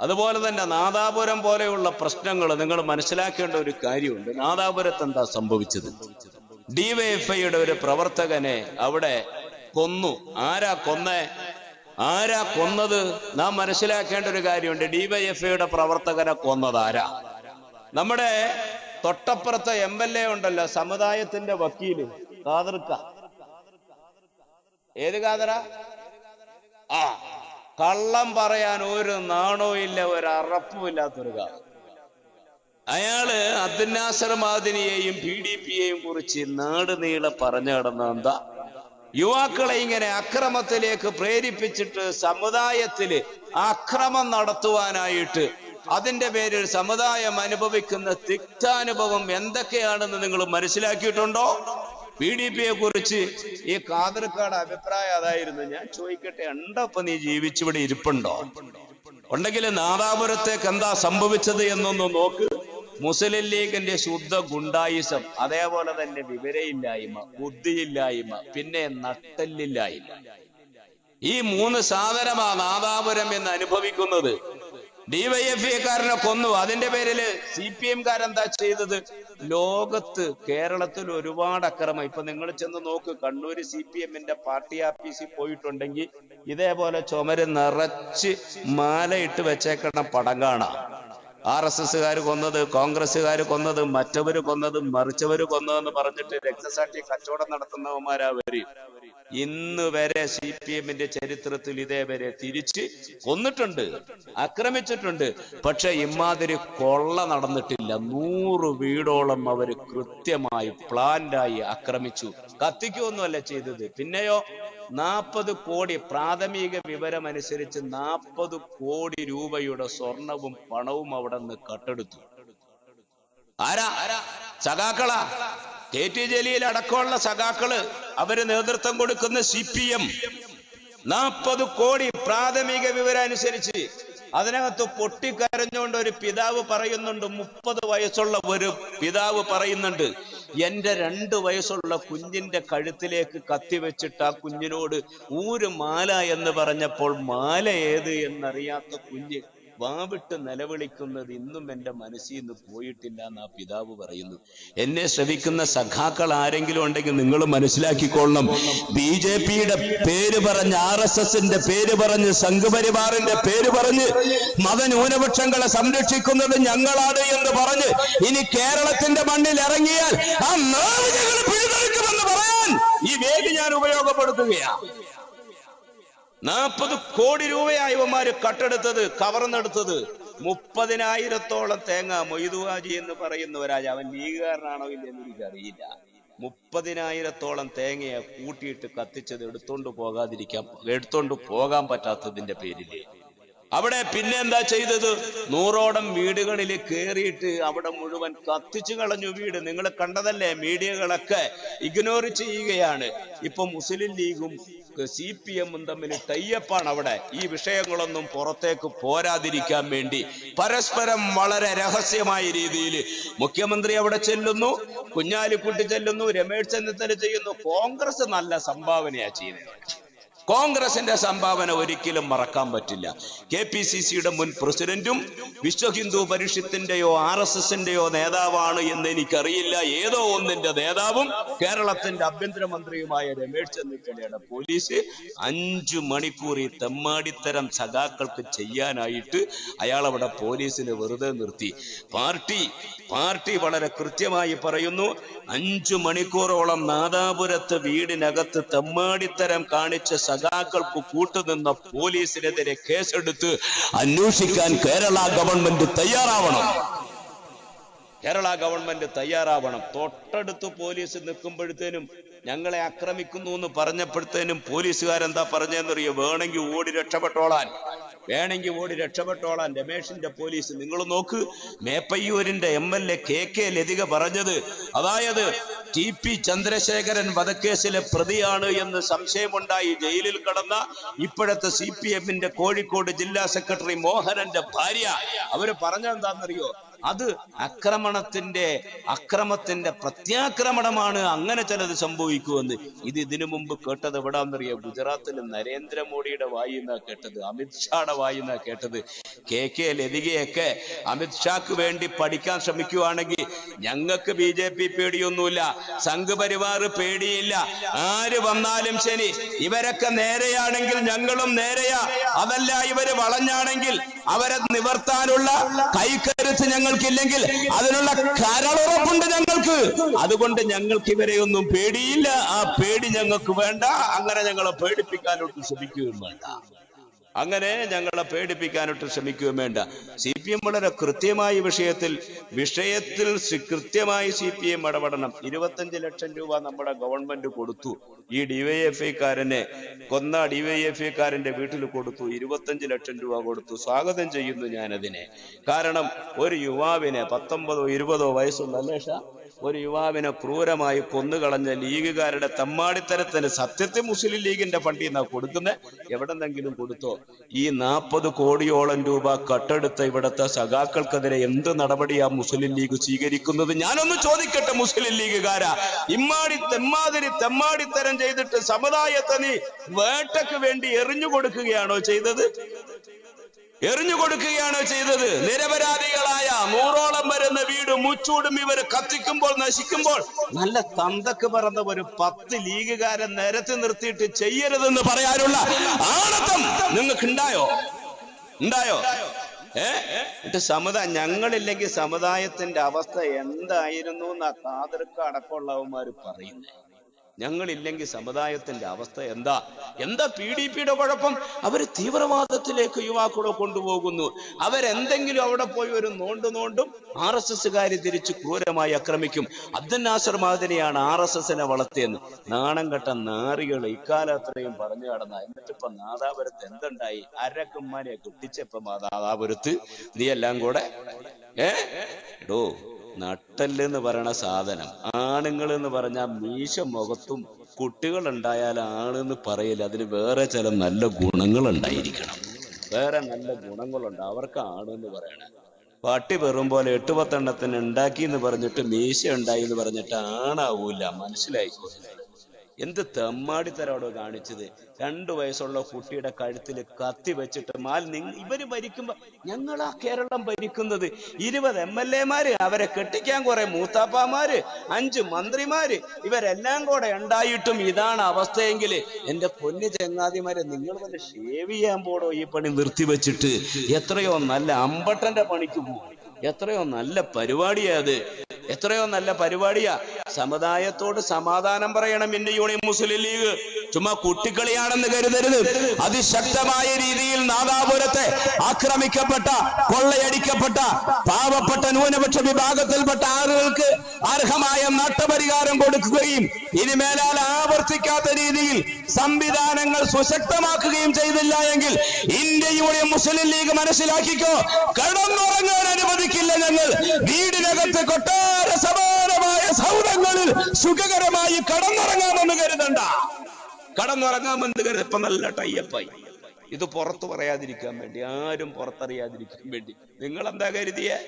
അതുപോലെ തന്നെ നാദാപുരം പോലെയുള്ള പ്രശ്നങ്ങൾ നിങ്ങൾ മനസ്സിലാക്കേണ്ട ഒരു കാര്യമുണ്ട്. നാദാപുരത്ത് എന്താ സംഭവിച്ചത് ഡിവൈഎഫ്ഐയുടെ ഒരു പ്രവർത്തകനെ അവിടെ കൊന്നു. ആരാ കൊന്നേ? ആരാ കൊന്നത്? നാം മനസ്സിലാക്കേണ്ട ഒരു കാര്യമുണ്ട്. ഡിവൈഎഫ്ഐയുടെ പ്രവർത്തകനെ കൊന്നത് ആരാ? നമ്മുടെ തൊട്ടപ്പുറത്തെ എം എൽ എ ഉണ്ടല്ലോ സമുദായത്തിന്റെ വക്കീൽ കാതർക്ക ഏത് കാതറ ആ കള്ളം പറയാൻ ഒരു നാണോ ഇല്ല ഒരു അറപ്പും ഇല്ലാത്തൊരു കാതർ അയാൾ അബ്ദുനാസർ മാദിനിയെയും പി ഡി പിയെയും കുറിച്ച് നാട് നീളെ പറഞ്ഞു കിടന്ന എന്താ? യുവാക്കളെ ഇങ്ങനെ അക്രമത്തിലേക്ക് പ്രേരിപ്പിച്ചിട്ട് സമുദായത്തിൽ അക്രമം നടത്തുവാനായിട്ട് അതിന്റെ പേരിൽ സമുദായം അനുഭവിക്കുന്ന തിക്താനുഭവം എന്തൊക്കെയാണെന്ന് നിങ്ങൾ മനസ്സിലാക്കിയിട്ടുണ്ടോ? പി ഡി പിയെ കുറിച്ച് ഈ കാതർക്കാട് അഭിപ്രായം അതായിരുന്നു. ഞാൻ ചോദിക്കട്ടെ ഉണ്ടപ്പൊ നീ ജീവിച്ചിവിടെ ഇരിപ്പുണ്ടോ? ഉണ്ടെങ്കിൽ നാദാപുരത്തേക്ക് എന്താ സംഭവിച്ചത് എന്നൊന്ന് നോക്ക്. മുസ്ലിം ലീഗിന്റെ ശുദ്ധ ഗുണ്ടായിസം അതേപോലെ തന്നെ വിവരയില്ലായ്മ ബുദ്ധിയില്ലായ്മ പിന്നെ നട്ടല്ലില്ലായ്മ. ഈ മൂന്ന് സാധനമാ നാദാപുരം എന്ന് അനുഭവിക്കുന്നത്. ഡിവൈഎഫ്ഐക്കാരനെ കൊന്നു. അതിന്റെ പേരിൽ സി പി എംകാരെന്താ ചെയ്തത്? ലോകത്ത് കേരളത്തിൽ ഒരുപാട് അക്രമം. ഇപ്പൊ നിങ്ങൾ ചെന്ന് നോക്ക് കണ്ണൂര് സി പി എമ്മിന്റെ പാർട്ടി ആഫീസിൽ പോയിട്ടുണ്ടെങ്കിൽ ഇതേപോലെ ചുമര് നിറച്ച് മാലയിട്ട് വെച്ചേക്കണ പടം കാണാം ആർ എസ് എസ്സുകാർ കൊന്നത് കോൺഗ്രസ്സുകാർ കൊന്നത് മറ്റവര് കൊന്നത് മറിച്ചവര് കൊന്നതെന്ന് പറഞ്ഞിട്ട് രക്തസാക്ഷി കച്ചവടം നടത്തുന്നവന്മാരാ അവർ. ഇന്ന് വരെ സി പി എമ്മിന്റെ ചരിത്രത്തിൽ ഇതേവരെ തിരിച്ച് കൊന്നിട്ടുണ്ട് ആക്രമിച്ചിട്ടുണ്ട്. പക്ഷെ ഇമാതിരി കൊള്ള നടന്നിട്ടില്ല. നൂറ് വീടോളം അവർ കൃത്യമായി പ്ലാന്റായി ആക്രമിച്ചു. കത്തിക്കൊന്നുമല്ല ചെയ്തത്. പിന്നെയോ നാൽപ്പത് കോടി പ്രാഥമിക വിവരം അനുസരിച്ച് നാൽപ്പത് കോടി രൂപയുടെ സ്വർണവും പണവും അവിടെ നിന്ന് കട്ടെടുത്തു. ആരാ? സഖാക്കളാ കെ ടി ജലീൽ അടക്കമുള്ള സഖാക്കൾ അവർ നേതൃത്വം കൊടുക്കുന്ന സി പി എം. നാൽപ്പത് കോടി പ്രാഥമിക വിവരം അനുസരിച്ച് അതിനകത്ത് പൊട്ടിക്കരഞ്ഞുകൊണ്ട് ഒരു പിതാവ് പറയുന്നുണ്ട് മുപ്പത് വയസ്സുള്ള ഒരു പിതാവ് പറയുന്നുണ്ട്. എന്റെ രണ്ട് വയസ്സുള്ള കുഞ്ഞിന്റെ കഴുത്തിലേക്ക് കത്തിവെച്ചിട്ട് ആ കുഞ്ഞിനോട് ഊര് മാല എന്ന് പറഞ്ഞപ്പോൾ മാല ഏത് എന്നറിയാത്ത കുഞ്ഞ് വാവിട്ട് നിലവിളിക്കുന്നത് ഇന്നും എന്റെ മനസ്സിൽ നിന്ന് പോയിട്ടില്ല എന്ന് പിതാവ് പറയുന്നു. എന്നെ ശ്രവിക്കുന്ന സഖാക്കൾ ആരെങ്കിലും ഉണ്ടെങ്കിൽ നിങ്ങൾ മനസ്സിലാക്കിക്കൊള്ളണം. ബി ജെ പിയുടെ പേര് പറഞ്ഞ് ആർ എസ് എസിന്റെ പേര് പറഞ്ഞ് സംഘപരിവാറിന്റെ പേര് പറഞ്ഞ് മതന്യൂനപക്ഷങ്ങളെ സംരക്ഷിക്കുന്നത് ഞങ്ങളാണ് എന്ന് പറഞ്ഞ് ഇനി കേരളത്തിന്റെ മണ്ണിൽ ഇറങ്ങിയാൽ ആ നാവ് പിഴുതെടുക്കുമെന്ന് പറയാൻ ഈ വേദി ഞാൻ ഉപയോഗപ്പെടുത്തുകയാണ്. നാൽപ്പത് കോടി രൂപയായി ഇവന്മാര് കട്ടെടുത്തത് കവർന്നെടുത്തത്. മുപ്പതിനായിരത്തോളം തേങ്ങ മൊയ്തുവാജി എന്ന് പറയുന്നവരാജ അവൻ ലീഗുകാരനാണോ ഇല്ലെന്ന് എനിക്കറിയില്ല. മുപ്പതിനായിരത്തോളം തേങ്ങയെ കൂട്ടിയിട്ട് കത്തിച്ചത് എടുത്തോണ്ട് പോകാതിരിക്കാൻ എടുത്തോണ്ട് പോകാൻ പറ്റാത്തതിന്റെ പേരിൽ. അവിടെ പിന്നെ എന്താ ചെയ്തത്? നൂറോളം വീടുകളിൽ കയറിയിട്ട് അവിടെ മുഴുവൻ കത്തിച്ചു കളഞ്ഞു വീട്. നിങ്ങൾ കണ്ടതല്ലേ മീഡിയകളൊക്കെ ഇഗ്നോർ ചെയ്യുകയാണ്. ഇപ്പൊ മുസ്ലിം ലീഗും സി പി എമ്മും തമ്മിൽ തയ്യപ്പാണ് അവിടെ. ഈ വിഷയങ്ങളൊന്നും പുറത്തേക്ക് പോരാതിരിക്കാൻ വേണ്ടി പരസ്പരം വളരെ രഹസ്യമായ രീതിയിൽ മുഖ്യമന്ത്രി അവിടെ ചെല്ലുന്നു കുഞ്ഞാലിക്കുട്ടി ചെല്ലുന്നു രമേശ് ചെന്നിത്തല ചെയ്യുന്നു. കോൺഗ്രസ് നല്ല സംഭാവനയാ ചെയ്യുന്നത്. കോൺഗ്രസിന്റെ സംഭാവന ഒരിക്കലും മറക്കാൻ പറ്റില്ല. കെ പി സി സിയുടെ മുൻ പ്രസിഡന്റും വിശ്വ ഹിന്ദു പരിഷത്തിന്റെയോ ആർ എസ് എസിന്റെയോ നേതാവാണ് എന്ന് എനിക്കറിയില്ല. ഏതോ ഒന്നിന്റെ നേതാവും കേരളത്തിന്റെ ആഭ്യന്തരമന്ത്രിയുമായ രമേശ് ചെന്നിത്തലയുടെ പോലീസ്. അഞ്ചു മണിക്കൂർ ഈ തെമ്മാടിത്തരം സഖാക്കൾക്ക് ചെയ്യാനായിട്ട് അയാൾ അവിടെ പോലീസിനെ വെറുതെ നിർത്തി. പാർട്ടി പാർട്ടി വളരെ കൃത്യമായി പറയുന്നു അഞ്ചു മണിക്കൂറോളം നാദാപുരത്ത് വീടിനകത്ത് തെമ്മാടിത്തരം കാണിച്ച സഖാക്കൾക്ക് കൂട്ടുനിന്ന പോലീസിനെതിരെ കേസെടുത്ത് അന്വേഷിക്കാൻ കേരള ഗവൺമെന്റ് തയ്യാറാവണം. കേരള ഗവൺമെന്റ് തയ്യാറാവണം. തൊട്ടടുത്ത് പോലീസ് നിൽക്കുമ്പോഴത്തേനും ഞങ്ങളെ ആക്രമിക്കുന്നു എന്ന് പറഞ്ഞപ്പോഴത്തേനും പോലീസുകാരെന്താ പറഞ്ഞെന്നറിയോ വേണമെങ്കിൽ ഓടി രക്ഷപ്പെട്ടോളാൻ. വേണമെങ്കിൽ ഓടി രക്ഷപ്പെട്ടോളാൻ. രമേഷിന്റെ പോലീസ്. നിങ്ങൾ നോക്ക് മേപ്പയ്യൂരിന്റെ M L A K K Lathika പറഞ്ഞത് അതായത് ടി പി ചന്ദ്രശേഖരൻ വധക്കേസിലെ പ്രതിയാണ് എന്ന് സംശയമുണ്ടായി ജയിലിൽ കടന്ന ഇപ്പോഴത്തെ സി പി എമ്മിന്റെ കോഴിക്കോട് ജില്ലാ സെക്രട്ടറി മോഹനന്റെ ഭാര്യ. അവർ പറഞ്ഞെന്താണെന്നറിയോ അത് ആക്രമണത്തിന്റെ അക്രമത്തിന്റെ പ്രത്യാക്രമണമാണ് അങ്ങനെ ചിലത് സംഭവിക്കുമെന്ന്. ഇത് ഇതിനു മുമ്പ് കേട്ടത് എവിടാന്നറിയ? ഗുജറാത്തിൽ നരേന്ദ്രമോദിയുടെ വായിന്നാ കേട്ടത് അമിത്ഷായുടെ വായിന്നാ കേട്ടത്. കെ കെ ലതികയൊക്കെ അമിത്ഷാക്ക് വേണ്ടി പഠിക്കാൻ ശ്രമിക്കുവാണെങ്കിൽ ഞങ്ങൾക്ക് ബി ജെ പി പേടിയൊന്നുമില്ല സംഘപരിവാർ പേടിയില്ല. ആര് വന്നാലും ശരി ഇവരൊക്കെ നേരെയാണെങ്കിൽ ഞങ്ങളും നേരെയാ. അതല്ല ഇവർ വളഞ്ഞാണെങ്കിൽ അവരെ നിവർത്താനുള്ള കൈക്കരുത്ത് ഞങ്ങൾക്കില്ലെങ്കിൽ അതിനുള്ള കരളുറപ്പുണ്ട് ഞങ്ങൾക്ക്. അതുകൊണ്ട് ഞങ്ങൾക്ക് ഇവരെ ഒന്നും പേടിയില്ല. ആ പേടി ഞങ്ങൾക്ക് വേണ്ട. അങ്ങനെ ഞങ്ങളെ പേടിപ്പിക്കാനൊട്ട് ശ്രമിക്കുകയും വേണ്ട. അങ്ങനെ ഞങ്ങളെ പേടിപ്പിക്കാനൊട്ട് ശ്രമിക്കുകയും വേണ്ട. സി പി എം വളരെ കൃത്യമായ വിഷയത്തിൽ വിഷയത്തിൽ കൃത്യമായി സി പി എം ഇടപെടണം. ഇരുപത്തഞ്ച് ലക്ഷം രൂപ നമ്മുടെ ഗവൺമെന്റ് കൊടുത്തു. ഈ ഡിവൈഎഫ്ഐക്കാരനെ കൊന്ന ഡിവൈഎഫ്ഐക്കാരന്റെ വീട്ടിൽ കൊടുത്തു. ഇരുപത്തഞ്ച് ലക്ഷം രൂപ കൊടുത്തു. സ്വാഗതം ചെയ്യുന്നു ഞാനതിനെ. കാരണം ഒരു യുവാവിനെ പത്തൊമ്പതോ ഇരുപതോ വയസ്സുള്ള അല്ലേ ഷാ? ഒരു യുവാവിനെ ക്രൂരമായി കൊന്നുകളഞ്ഞ ലീഗുകാരുടെ തമ്മാടിത്തരത്തിന് സത്യത്തെ മുസ്ലിം ലീഗിന്റെ ഫണ്ടിൽ നിന്നാ കൊടുക്കുന്നത് എവിടെന്നെങ്കിലും കൊടുത്തോ? ഈ നാൽപ്പത് കോടിയോളം രൂപ കട്ടെടുത്ത ഇവിടുത്തെ സഖാക്കൾക്കെതിരെ എന്ത് നടപടിയാ മുസ്ലിം ലീഗ് സ്വീകരിക്കുന്നത്? ഞാനൊന്ന് ചോദിക്കട്ടെ മുസ്ലിം ലീഗുകാരാ. ഇമ്മാടി തെമ്മാതിരി തെമ്മാടിത്തരം ചെയ്തിട്ട് സമുദായത്തെ നീ വേട്ടയ്ക്ക് വേണ്ടി എറിഞ്ഞു കൊടുക്കുകയാണോ ചെയ്തത്? എറിഞ്ഞു കൊടുക്കുകയാണ് ചെയ്തത്. നിരപരാധികളായ നൂറോളം വരുന്ന വീട് മുച്ചൂടും ഇവർ കത്തിക്കുമ്പോൾ നശിക്കുമ്പോൾ നല്ല തന്തക്ക് പറന്ന ഒരു പത്ത് ലീഗുകാരെ നിരത്തി നിർത്തിയിട്ട് ചെയ്യരുതെന്ന് പറയാനുള്ള ആണത്തം നിങ്ങൾക്ക് ഉണ്ടായോ? ഉണ്ടായോ ഏ? എന്നിട്ട് സമുദായം ഞങ്ങളില്ലെങ്കിൽ സമുദായത്തിന്റെ അവസ്ഥ എന്തായിരുന്നു എന്നാ കാതർക്ക അടക്കമുള്ളവന്മാര് പറയുന്നത് ഞങ്ങളില്ലെങ്കിൽ സമുദായത്തിന്റെ അവസ്ഥ എന്താ? എന്താ പി ഡി പിയുടെ കുഴപ്പം? അവർ തീവ്രവാദത്തിലേക്ക് യുവാക്കളെ കൊണ്ടുപോകുന്നു. അവരെന്തെങ്കിലും അവിടെ പോയി ഒരു നോണ്ട് നോണ്ടും ആർ എസ് എസ്സുകാർ തിരിച്ച് ക്രൂരമായി ആക്രമിക്കും. അബ്ദുൽ നാസർ മാതിരിയാണ് ആർ എസ് എസിനെ വളർത്തിയെന്ന്. നാണം കെട്ട നാറികൾ ഇക്കാലത്രയും പറഞ്ഞു കടന്ന എന്നിട്ടിപ്പൊ നാദാപുരത്ത് എന്തുണ്ടായി? അരക്കന്മാരെ കുട്ടിച്ചപ്പോ നാദാപുരത്ത് നീ എല്ലാം കൂടെ? ഏ? ഡോ നട്ടൽ എന്ന് പറയണ സാധനം. ആണുങ്ങൾ എന്ന് പറഞ്ഞാൽ മീശ മുഖത്തും കുട്ടികൾ ഉണ്ടായാൽ ആണെന്ന് പറയില്ല അതിന് വേറെ ചില നല്ല ഗുണങ്ങൾ ഉണ്ടായിരിക്കണം വേറെ നല്ല ഗുണങ്ങളുണ്ട്. അവർക്ക് ആണെന്ന് പറയണം. പട്ടി വെറും പോലെ എട്ട് പത്തെണ്ണത്തിന് ഉണ്ടാക്കി എന്ന് പറഞ്ഞിട്ട് മീശ ഉണ്ടായി എന്ന് പറഞ്ഞിട്ട് ആണാവൂല. മനസ്സിലായി എന്ത് തെമ്മാടിത്തരോടോ കാണിച്ചത്? രണ്ടു വയസ്സുള്ള കുട്ടിയുടെ കഴുത്തിൽ കത്തി വെച്ചിട്ട് മാൽ ഇവർ ഭരിക്കുമ്പോ ഞങ്ങളാ കേരളം ഭരിക്കുന്നത്. ഇരുപത് എം എൽ എമാര് അവരെ കെട്ടിക്കാൻ കുറെ മൂത്താപ്പാമാര് അഞ്ച് മന്ത്രിമാര് ഇവരെല്ലാം കൂടെ ഉണ്ടായിട്ടും ഇതാണ് അവസ്ഥയെങ്കിൽ എന്റെ പൊന്നു ചങ്ങാതിമാരെ നിങ്ങൾ തന്നെ ഷേവ് ചെയ്യാൻ പോടോ ഈ പണി നിർത്തിവെച്ചിട്ട്? എത്രയോ നല്ല അമ്പട്ടന്റെ പണിക്ക് പോകും എത്രയോ നല്ല പരിപാടിയാ അത്. എത്രയോ നല്ല പരിപാടിയാ. സമുദായത്തോട് സമാധാനം പറയണം ഇന്ത്യ യൂണിയൻ മുസ്ലിം ലീഗ്. ചുമ്മാ കുട്ടിക്കളിയാണെന്ന് കരുതരുത്. അതിശക്തമായ രീതിയിൽ നാദാപുരത്തെ ആക്രമിക്കപ്പെട്ട കൊള്ളയടിക്കപ്പെട്ട പാവപ്പെട്ട ന്യൂനപക്ഷ വിഭാഗത്തിൽപ്പെട്ട ആളുകൾക്ക് അർഹമായ നഷ്ടപരിഹാരം കൊടുക്കുകയും ഇനിമേലാൽ ആവർത്തിക്കാത്ത രീതിയിൽ സംവിധാനങ്ങൾ സുശക്തമാക്കുകയും ചെയ്തില്ല എങ്കിൽ ഇന്ത്യയുടെ മുസ്ലിം ലീഗ് മനസ്സിലാക്കിക്കോ കടന്നുറങ്ങാൻ അനുവദിക്കില്ല ഞങ്ങൾ. വീടിനകത്ത് കൊട്ടാര സമാനമായ സൗരങ്ങളിൽ സുഖകരമായി കടന്നുറങ്ങാമെന്ന് കരുതണ്ട. കടന്നുറങ്ങാമെന്ന് കരുത. ഇപ്പൊ നല്ല ടൈപ്പായി ഇത് പുറത്തു പറയാതിരിക്കാൻ വേണ്ടി ആരും പുറത്തറിയാതിരിക്കാൻ വേണ്ടി. നിങ്ങൾ എന്താ കരുതിയേ?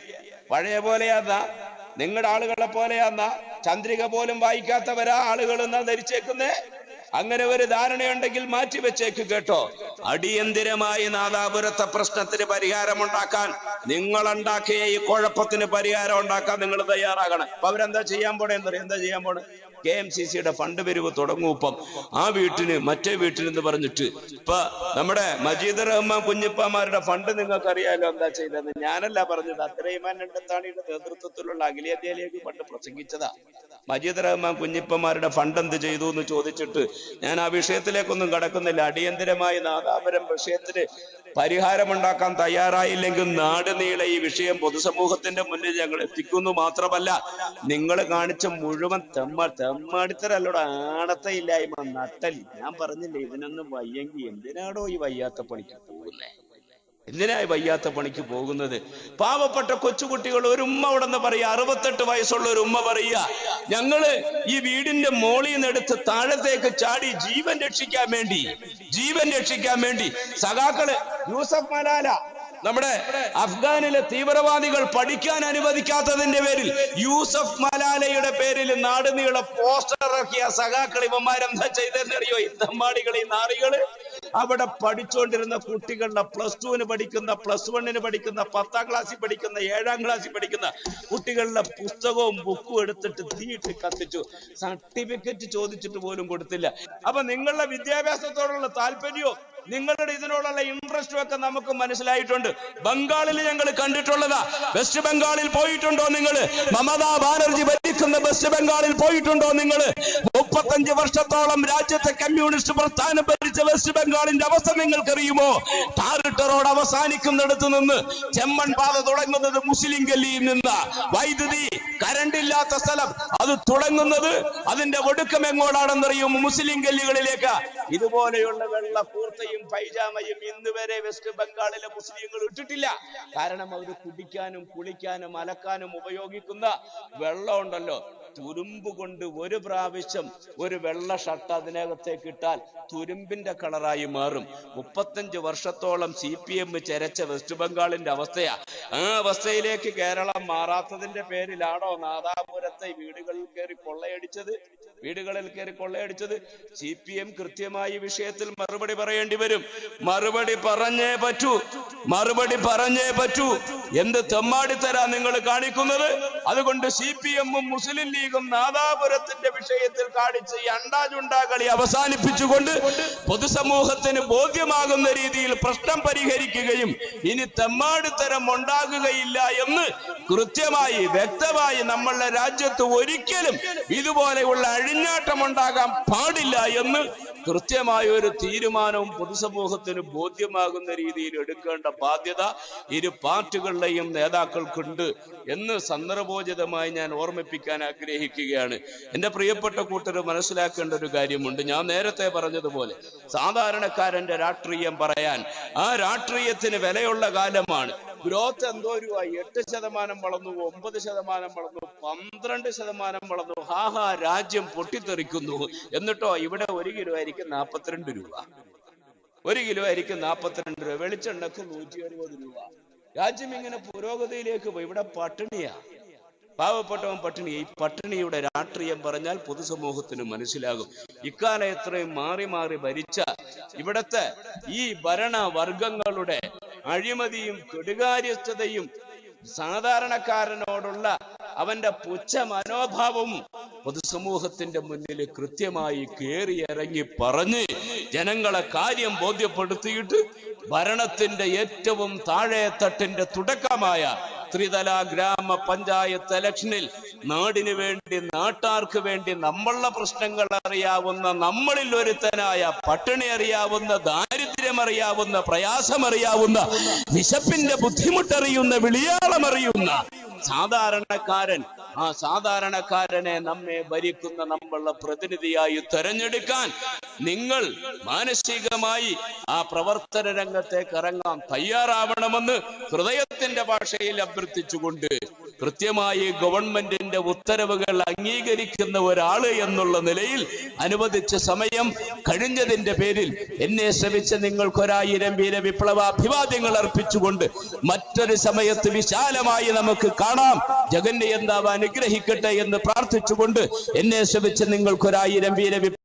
പഴയ പോലെയാന്നാ. നിങ്ങളുടെ ആളുകളെ പോലെയാന്നാ. ചന്ദ്രിക പോലും വായിക്കാത്തവരാ ആളുകൾ എന്നാ ധരിച്ചേക്കുന്നേ? അങ്ങനെ ഒരു ധാരണയുണ്ടെങ്കിൽ മാറ്റി വെച്ചേക്ക് കേട്ടോ. അടിയന്തിരമായി നാദാപുരത്തെ പ്രശ്നത്തിന് പരിഹാരമുണ്ടാക്കാൻ നിങ്ങൾ ഉണ്ടാക്കിയ ഈ കുഴപ്പത്തിന് പരിഹാരം ഉണ്ടാക്കാൻ നിങ്ങൾ തയ്യാറാകണം. അപ്പൊ അവരെന്താ ചെയ്യാൻ പോണേ എന്നറിയാം എന്താ ചെയ്യാൻ പോണേ? കെ എം സി സിയുടെ ഫണ്ട് പിരിവ് തുടങ്ങൂപ്പം ആ വീട്ടിന് മറ്റേ വീട്ടിന് എന്ന് പറഞ്ഞിട്ട് ഇപ്പൊ നമ്മുടെ മജീദ് റഹ്മാൻ കുഞ്ഞിപ്പമാരുടെ ഫണ്ട് നിങ്ങൾക്ക് അറിയാലോ എന്താ ചെയ്തത് ഞാനല്ല പറഞ്ഞത്. അത്രയുമാൻ രണ്ടത്താണിയുടെ നേതൃത്വത്തിലുള്ള അഖിലേന്ത്യയിലേക്ക് ഫണ്ട് പ്രസംഗിച്ചതാ. മജീദ് റഹ്മാൻ കുഞ്ഞിപ്പമാരുടെ ഫണ്ട് എന്ത് ചെയ്തു എന്ന് ചോദിച്ചിട്ട് ഞാൻ ആ വിഷയത്തിലേക്കൊന്നും കടക്കുന്നില്ല. അടിയന്തരമായി നാദാപുരം വിഷയത്തിന് പരിഹാരമുണ്ടാക്കാൻ തയ്യാറായില്ലെങ്കിൽ നാട് നീളെ ഈ വിഷയം പൊതുസമൂഹത്തിന്റെ മുന്നിൽ ഞങ്ങൾ എത്തിക്കുന്നു മാത്രമല്ല നിങ്ങൾ കാണിച്ച മുഴുവൻ തെമ്മ തെമ്മാടിത്തരല്ലോടെ ആണത്തെ ഇല്ലായ്മ നട്ടൽ. ഞാൻ പറഞ്ഞില്ലേ ഇതിനൊന്നും വയ്യെങ്കിൽ എന്തിനാടോ ഈ വയ്യാത്ത പണിക്ക് പോകുന്നേ എന്തിനായി വയ്യാത്ത പണിക്ക് പോകുന്നത്? പാവപ്പെട്ട കൊച്ചുകുട്ടികൾ ഒരു ഉമ്മ അവിടെ നിന്ന് പറയുക. അറുപത്തെട്ട് വയസ്സുള്ള ഒരു ഉമ്മ പറയുക ഞങ്ങൾ ഈ വീടിന്റെ മോളിൽ നിന്ന് എടുത്ത് താഴത്തേക്ക് ചാടി ജീവൻ രക്ഷിക്കാൻ വേണ്ടി ജീവൻ രക്ഷിക്കാൻ വേണ്ടി. സഖാക്കൾ യൂസഫ് മലാല നമ്മുടെ അഫ്ഗാനിലെ തീവ്രവാദികൾ പഠിക്കാൻ അനുവദിക്കാത്തതിന്റെ പേരിൽ യൂസഫ് മലാലയുടെ പേരിൽ നാടുനീള പോസ്റ്റർ ഇറക്കിയ സഖാക്കൾ ഇവന്മാരെന്താ ചെയ്തെന്നറിയോ ഈ തമ്മാടികൾ ഈ നാറികൾ അവിടെ പഠിച്ചുകൊണ്ടിരുന്ന കുട്ടികളുടെ പ്ലസ് ടുവിന് പഠിക്കുന്ന പ്ലസ് വണ്ണിന് പഠിക്കുന്ന പത്താം ക്ലാസ്സിൽ പഠിക്കുന്ന ഏഴാം ക്ലാസ്സിൽ പഠിക്കുന്ന കുട്ടികളുടെ പുസ്തകവും ബുക്കും എടുത്തിട്ട് തീയിട്ട് കത്തിച്ചു. സർട്ടിഫിക്കറ്റ് ചോദിച്ചിട്ട് പോലും കൊടുത്തില്ല. അപ്പൊ നിങ്ങളുടെ വിദ്യാഭ്യാസത്തോടുള്ള താല്പര്യവും നിങ്ങളുടെ ഇതിനോടുള്ള ഇൻട്രസ്റ്റും ഒക്കെ നമുക്ക് മനസ്സിലായിട്ടുണ്ട്. ബംഗാളിൽ ഞങ്ങൾ കണ്ടിട്ടുള്ളതാ. വെസ്റ്റ് ബംഗാളിൽ പോയിട്ടുണ്ടോ നിങ്ങൾ? മമതാ ബാനർജി ഭരിക്കുന്ന വെസ്റ്റ് ബംഗാളിൽ പോയിട്ടുണ്ടോ നിങ്ങൾ? മുപ്പത്തഞ്ച് വർഷത്തോളം രാജ്യത്തെ കമ്മ്യൂണിസ്റ്റ് പ്രസ്ഥാനം ഭരിച്ച വെസ്റ്റ് ബംഗാളിന്റെ അവസ്ഥ നിങ്ങൾക്കറിയുമോ? ടാറിട്ട റോഡ് അവസാനിക്കുന്നിടത്ത് നിന്ന് ചെമ്മൺ പാത തുടങ്ങുന്നത് മുസ്ലിം ഗല്ലിയിൽ നിന്ന്. വൈദ്യുതി കരണ്ട് ഇല്ലാത്ത സ്ഥലം അത് തുടങ്ങുന്നത് അതിന്റെ ഒടുക്കം എങ്ങോടാണെന്നറിയും മുസ്ലിം ഗല്ലികളിലേക്ക്. ഇതുപോലെയുള്ള വെള്ള കൂർത്തയും പൈജാമയും ഇന്ന് വരെ വെസ്റ്റ് ബംഗാളിലെ മുസ്ലിങ്ങൾ ഇട്ടിട്ടില്ല. കാരണം അവർ കുടിക്കാനും കുളിക്കാനും അലക്കാനും ഉപയോഗിക്കുന്ന വെള്ളം ഉണ്ടല്ലോ. തുരുമ്പ് കൊണ്ട് ഒരു പ്രാവശ്യം ഒരു വെള്ള ഷർട്ട് അതിനകത്തേക്ക് ഇട്ടാൽ തുരുമ്പിന്റെ കളറായി മാറും. മുപ്പത്തഞ്ച് വർഷത്തോളം സി പി എം ചെരച്ച വെസ്റ്റ് ബംഗാളിന്റെ അവസ്ഥയാ. ആ അവസ്ഥയിലേക്ക് കേരളം മാറാത്തതിന്റെ പേരിലാണോ നാദാപുരത്തെ വീടുകളിൽ കയറി കൊള്ളയടിച്ചത്? വീടുകളിൽ കയറി കൊള്ളയടിച്ചത്? സി പി എം കൃത്യമായി വിഷയത്തിൽ മറുപടി പറയേണ്ടി വരും. മറുപടി പറഞ്ഞേ പറ്റൂ. മറുപടി പറഞ്ഞേ പറ്റൂ. എന്ത് തെമ്മാടിത്തരാ നിങ്ങൾ കാണിക്കുന്നത്? അതുകൊണ്ട് സി പി എമ്മും മുസ്ലിം ലീഗും നാദാപുരത്തിന്റെ വിഷയത്തിൽ കാണിച്ച ഈ അണ്ടാചുണ്ടാ കളി അവസാനിപ്പിച്ചുകൊണ്ട് പൊതുസമൂഹത്തിന് ബോധ്യമാകുന്ന രീതിയിൽ പ്രശ്നം പരിഹരിക്കുകയും ഇനി തെമ്മാടിത്തരം ഉണ്ടാകുകയില്ല എന്ന് കൃത്യമായി വ്യക്തമായി നമ്മളുടെ രാജ്യത്ത് ഒരിക്കലും ഇതുപോലെയുള്ള അഴിഞ്ഞാട്ടം ഉണ്ടാകാൻ പാടില്ല എന്ന് കൃത്യമായ ഒരു തീരുമാനവും പൊതുസമൂഹത്തിന് ബോധ്യമാകുന്ന രീതിയിൽ എടുക്കേണ്ട ബാധ്യത ഇരു പാർട്ടികളുടെയും നേതാക്കൾക്കുണ്ട് എന്ന് സന്ദർഭോചിതമായി ഞാൻ ഓർമ്മിപ്പിക്കാൻ ആഗ്രഹിക്കുകയാണ്. എന്റെ പ്രിയപ്പെട്ട കൂട്ടർ മനസ്സിലാക്കേണ്ട ഒരു കാര്യമുണ്ട്. ഞാൻ നേരത്തെ പറഞ്ഞതുപോലെ സാധാരണക്കാരന്റെ രാഷ്ട്രീയം പറയാൻ ആ രാഷ്ട്രീയത്തിന് വിലയുള്ള കാലമാണ്. ഗ്രോത്ത് എന്തോ ഒരു എട്ട് ശതമാനം വളർന്നു ഒമ്പത് ശതമാനം വളർന്നു പന്ത്രണ്ട് ശതമാനം വളർന്നു. ഹാഹാ രാജ്യം പൊട്ടിത്തെറിക്കുന്നു. എന്നിട്ടോ ഇവിടെ ഒരു കിലോ ആയിരിക്കും നാപ്പത്തിരണ്ട് രൂപ. ഒരു കിലോ ആയിരിക്കും നാപ്പത്തിരണ്ട് രൂപ. വെളിച്ചെണ്ണക്ക് നൂറ്റി അറുപത് രൂപ. രാജ്യം ഇങ്ങനെ പുരോഗതിയിലേക്ക് പോയി. ഇവിടെ പട്ടിണിയാ. പാവപ്പെട്ടവൻ പട്ടിണി ഈ പട്ടിണിയുടെ രാഷ്ട്രീയം പറഞ്ഞാൽ പൊതുസമൂഹത്തിന് മനസ്സിലാകും. ഇക്കാലം എത്രയും മാറി മാറി ഭരിച്ച ഇവിടത്തെ ഈ ഭരണവർഗങ്ങളുടെ അഴിമതിയും കെടുകാര്യസ്ഥതയും സാധാരണക്കാരനോടുള്ള അവന്റെ പുച്ഛ മനോഭാവവും പൊതുസമൂഹത്തിന്റെ മുന്നിൽ കൃത്യമായി കേറിയിറങ്ങി പറഞ്ഞ് ജനങ്ങളെ കാര്യം ബോധ്യപ്പെടുത്തിയിട്ട് ഭരണത്തിന്റെ ഏറ്റവും താഴെത്തട്ടിന്റെ തുടക്കമായ ത്രിതല ഗ്രാമ പഞ്ചായത്ത് ഇലക്ഷനിൽ നാടിന് വേണ്ടി നാട്ടാർക്ക് വേണ്ടി നമ്മളുടെ പ്രശ്നങ്ങൾ അറിയാവുന്ന നമ്മളിൽ ഒരുത്തനായ പട്ടിണി അറിയാവുന്ന ദാരിദ്ര്യം അറിയാവുന്ന പ്രയാസം അറിയാവുന്ന വിശപ്പിന്റെ ബുദ്ധിമുട്ടറിയുന്ന വിളിയാളം അറിയുന്ന സാധാരണക്കാരൻ ആ സാധാരണക്കാരനെ നമ്മെ ഭരിക്കുന്ന നമ്മളുടെ പ്രതിനിധിയായി തെരഞ്ഞെടുക്കാൻ നിങ്ങൾ മാനസികമായി ആ പ്രവർത്തന രംഗത്തേക്ക് ഇറങ്ങാൻ തയ്യാറാവണമെന്ന് ഹൃദയത്തിന്റെ ഭാഷയിൽ അഭ്യർത്ഥിച്ചുകൊണ്ട് കൃത്യമായി ഗവൺമെന്റിന്റെ ഉത്തരവുകൾ അംഗീകരിക്കുന്ന ഒരാൾ എന്നുള്ള നിലയിൽ അനുവദിച്ച സമയം കഴിഞ്ഞതിന്റെ പേരിൽ എന്നെ ശ്രമിച്ച നിങ്ങൾക്കൊരായിരം വീര വിപ്ലവ അഭിവാദ്യങ്ങൾ അർപ്പിച്ചുകൊണ്ട് മറ്റൊരു സമയത്ത് വിശാലമായി നമുക്ക് കാണാം. ജഗന്യന്താവ് അനുഗ്രഹിക്കട്ടെ എന്ന് പ്രാർത്ഥിച്ചുകൊണ്ട് എന്നെ ശ്രമിച്ച നിങ്ങൾക്കൊരായിരം വീര